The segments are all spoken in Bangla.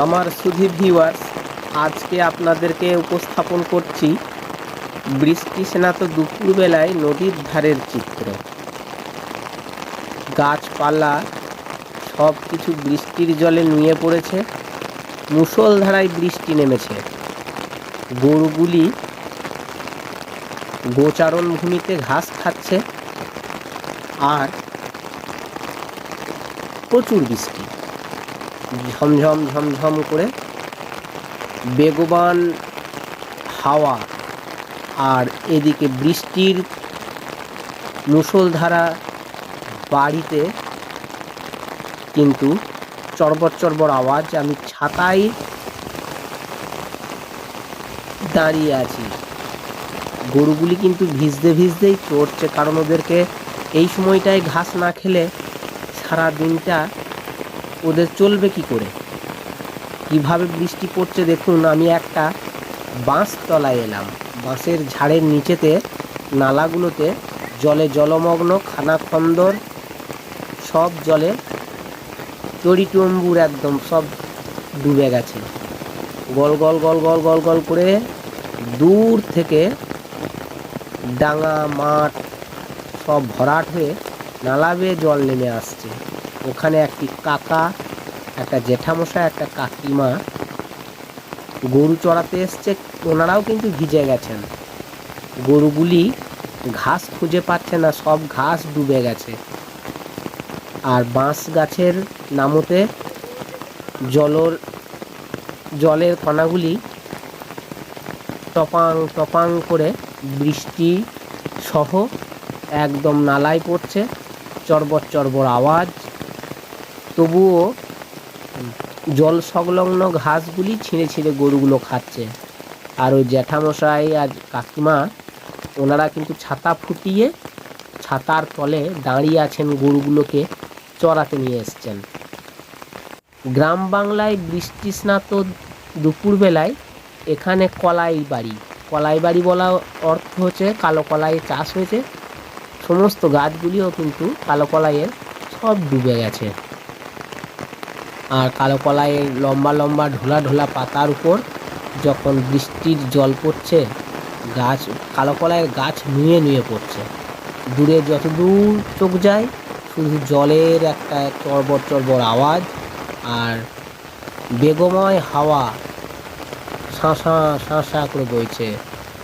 আমার সুধী ভিউয়ার্স আজকে আপনাদেরকে উপস্থাপন করছি বৃষ্টি স্নাত দুপুরবেলায় নদীর ধারের চিত্র। গাছপালা, সব কিছু বৃষ্টির জলে নুয়ে পড়েছে, মুষলধারায় বৃষ্টি নেমেছে। গরুগুলি গোচারণ ভূমিতে ঘাস খাচ্ছে, আর প্রচুর বৃষ্টি। ঝমঝম ঝমঝম করে বেগবান হাওয়া আর এদিকে বৃষ্টির মুষলধারা বাড়িতে কিন্তু চড়বড় চড়বড় আওয়াজ, আমি ছাতায় দাঁড়িয়ে আছি। গরুগুলি কিন্তু ভিজতে ভিজতেই চড়ছে, কারণ ওদেরকে এই সময়টায় ঘাস না খেলে সারা দিনটা ওদের চলবে কি করে? কীভাবে বৃষ্টি পড়ছে দেখুন, আমি একটা বাঁশ তলায় এলাম। বাঁশের ঝাড়ের নিচেতে, নালাগুলোতে জলে জলমগ্ন খানাখন্দর সব জলে তরিটম্বুর একদম সব ডুবে গেছে। গল গল গল গল গল গল করে দূর থেকে ডাঙা, মাঠ সব ভরাট হয়ে নালা বেয়ে জল নেমে আসছে। ওখানে একটি কাকা, একটা জেঠামশা একটা কাকিমা গরু চড়াতে এসছে। ওনারাও কিন্তু ভিজে গেছেন। গরুগুলি ঘাস খুঁজে পাচ্ছে না, সব ঘাস ডুবে গেছে। আর বাঁশ গাছের নামতে জলর, জলের কণাগুলি টপাং টপাং করে বৃষ্টি সহ একদম নালায় পড়ছে। চরবর চরবর আওয়াজ। তবুও জল সংলগ্ন ঘাসগুলি ছিঁড়ে ছিঁড়ে গরুগুলো খাচ্ছে। আর ওই জ্যাঠামশাই আর কাকিমা, ওনারা কিন্তু ছাতা ফুটিয়ে ছাতার তলে দাঁড়িয়ে আছেন গরুগুলোকে চড়াতে নিয়ে এসছেন। গ্রাম বাংলায় বৃষ্টি স্নাত দুপুরবেলায় এখানে কলাই বাড়ি কলাই বাড়ি বলা অর্থ হচ্ছে কালো কলাই চাষ হয়েছে। সমস্ত গাছগুলিও কিন্তু কালো কলাইয়ের সব ডুবে গেছে। আর কালো কলাইয়ের লম্বা লম্বা ঢোলা ঢোলা পাতার উপর যখন বৃষ্টির জল পড়ছে, গাছ, কালো কলাইয়ের গাছ নুয়ে নুয়ে পড়ছে। দূরে যত দূর চোখ যায়, শুধু জলের একটা চড়বর চড়বর আওয়াজ আর বেগময় হাওয়া শাঁসা শাঁসা করে বইছে।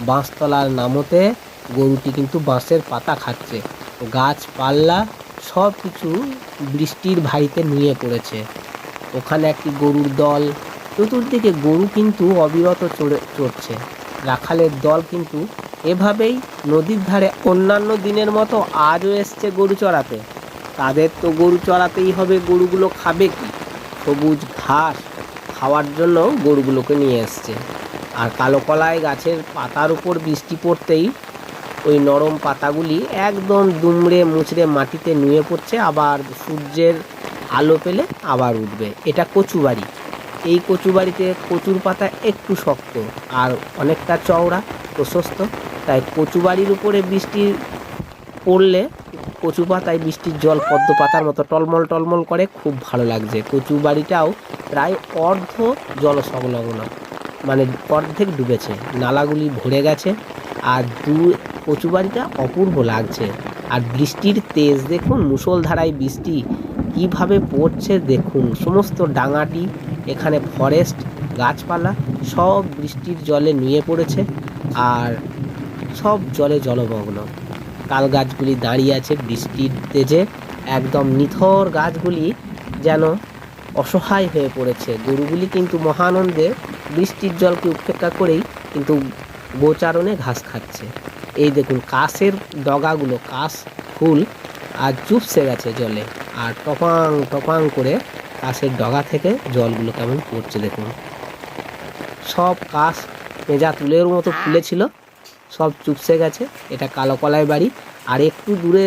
বাঁশতলার নামতে গরুটি কিন্তু বাঁশের পাতা খাচ্ছে। গাছপাল্লা সব কিছু বৃষ্টির ভারিতে নুয়ে পড়েছে। ওখানে একটি গরুর দল। চতুর্দিকে গরু কিন্তু অবিরত চড়ে, চড়ছে। রাখালের দল কিন্তু এভাবেই নদীর ধারে অন্যান্য দিনের মতো আজও এসছে গরু চড়াতে। তাদের তো গরু চড়াতেই হবে, গরুগুলো খাবে কি? সবুজ ঘাস খাওয়ার জন্য গরুগুলোকে নিয়ে এসছে। আর কালো কলায় গাছের পাতার উপর বৃষ্টি পড়তেই ওই নরম পাতাগুলি একদম দুমড়ে মুচড়ে মাটিতে নুয়ে পড়ছে। আবার সূর্যের আলো পেলে আবার উঠবে। এটা কচু বাড়ি এই কচু বাড়িতে কচুর পাতা একটু শক্ত আর অনেকটা চওড়া, প্রশস্ত। তাই কচু বাড়ির উপরে বৃষ্টি পড়লে কচু পাতায় বৃষ্টির জল পদ্ম পাতার মতো টলমল টলমল করে, খুব ভালো লাগছে। কচু বাড়িটাও প্রায় অর্ধ জল সংলগ্ন মানে অর্ধেক ডুবেছে। নালাগুলি ভরে গেছে আর দু কচু বাড়িটা অপূর্ব লাগছে। আর বৃষ্টির তেজ দেখুন, মুষলধারায় বৃষ্টি কীভাবে পড়ছে দেখুন। সমস্ত ডাঙাটি, এখানে ফরেস্ট গাছপালা, সব বৃষ্টির জলে নুয়ে পড়েছে আর সব জলে জলমগ্ন। তাল গাছগুলি দাঁড়িয়ে আছে বৃষ্টির তেজে। একদম নিথর গাছগুলি যেন অসহায় হয়ে পড়েছে। গরুগুলি কিন্তু মহানন্দে বৃষ্টির জলকে উপেক্ষা করেই কিন্তু গোচারণে ঘাস খাচ্ছে। এই দেখুন কাশের ডগাগুলো কাশ ফুল আর চুপসে গেছে জলে। আর টপাং টপাং করে কাশের ডগা থেকে জলগুলো কেমন পড়ছে দেখুন। সব কাশ পেঁজা তুলের মতো ফুলেছিল, সব চুপসে গেছে, এটা কালো কলাই বাড়ি। আর একটু দূরে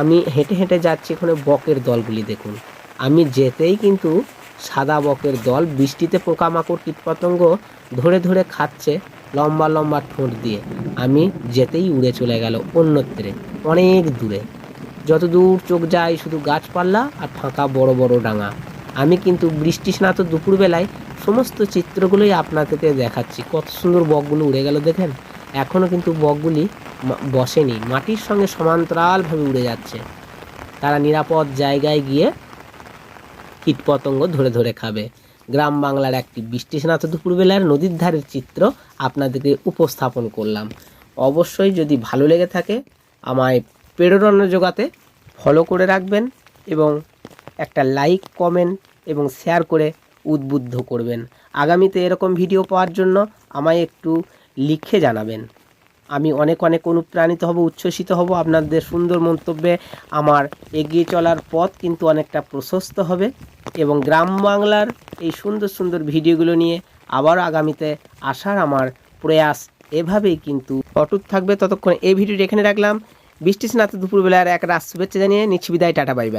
আমি হেঁটে হেঁটে যাচ্ছি এখানে বকের দলগুলি দেখুন। আমি যেতেই কিন্তু সাদা বকের দল বৃষ্টিতে পোকামাকড়, কীটপতঙ্গ ধরে ধরে খাচ্ছে লম্বা লম্বা ঠোঁট দিয়ে। আমি যেতেই উড়ে চলে গেল অন্যত্রে, অনেক দূরে। যত দূর চোখ যায় শুধু গাছপালা আর ফাঁকা বড় বড় ডাঙা। আমি কিন্তু বৃষ্টি স্নাত দুপুরবেলায় সমস্ত চিত্রগুলোই আপনাদেরকে দেখাচ্ছি। কত সুন্দর বকগুলো উড়ে গেল দেখেন। এখনও কিন্তু বকগুলি বসেনি। মাটির সঙ্গে সমান্তরালভাবে উড়ে যাচ্ছে। তারা নিরাপদ জায়গায় গিয়ে কীটপতঙ্গ ধরে ধরে খাবে। গ্রাম বাংলার একটি বৃষ্টিস্নাত দুপুরবেলার নদীর ধারের চিত্র আপনাদেরকে উপস্থাপন করলাম। অবশ্যই যদি ভালো লেগে থাকে, আমায় প্রেরণা জোগাতে ফলো করে রাখবেন এবং একটা লাইক কমেন্ট এবং শেয়ার করে উদ্বুদ্ধ করবেন। আগামীতে এরকম ভিডিও পাওয়ার জন্য আমায় একটু লিখে জানাবেন। আমি অনেক অনেক অনুপ্রাণিত হব, উচ্ছ্বসিত হব। আপনাদের সুন্দর মন্তব্যে আমার এগিয়ে চলার পথ কিন্তু অনেকটা প্রশস্ত হবে এবং গ্রাম বাংলার এই সুন্দর সুন্দর ভিডিওগুলো নিয়ে আবার আগামীতে আসার আমার প্রয়াস এভাবেই কিন্তু অটুট থাকবে। ততক্ষণ এই ভিডিওটি এখানে রাখলাম। বৃষ্টি স্নাতে দুপুরবেলার এক রাত শুভেচ্ছা জানিয়ে নিচ্ছি বিদায় টাটা বাই বাই।